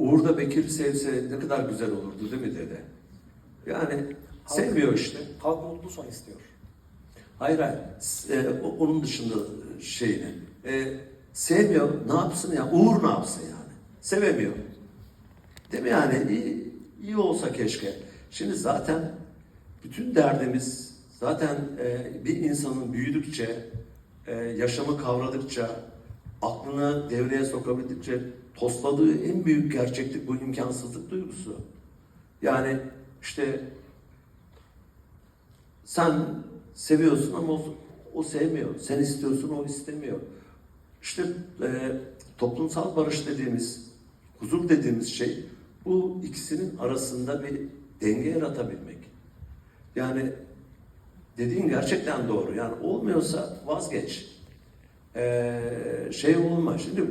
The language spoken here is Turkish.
Uğur da Bekir sevse ne kadar güzel olurdu değil mi dede? Yani sevmiyor işte. Halk mutlu son istiyor. Hayır hayır. E, onun dışında şeyini. E, sevmiyor. Ne yapsın ya? Uğur ne yapsın yani? Sevemiyor. Değil mi yani? İyi, iyi olsa keşke. Şimdi zaten bütün derdimiz zaten e, bir insanın büyüdükçe, e, yaşamı kavradıkça, aklını devreye sokabildikçe tosladığı en büyük gerçeklik bu imkansızlık duygusu. Yani işte sen seviyorsun ama o, o sevmiyor. Sen istiyorsun, o istemiyor. İşte e, toplumsal barış dediğimiz, huzur dediğimiz şey bu ikisinin arasında bir denge yaratabilmek. Yani dediğin gerçekten doğru. Yani olmuyorsa vazgeç. E, şey olma. Şimdi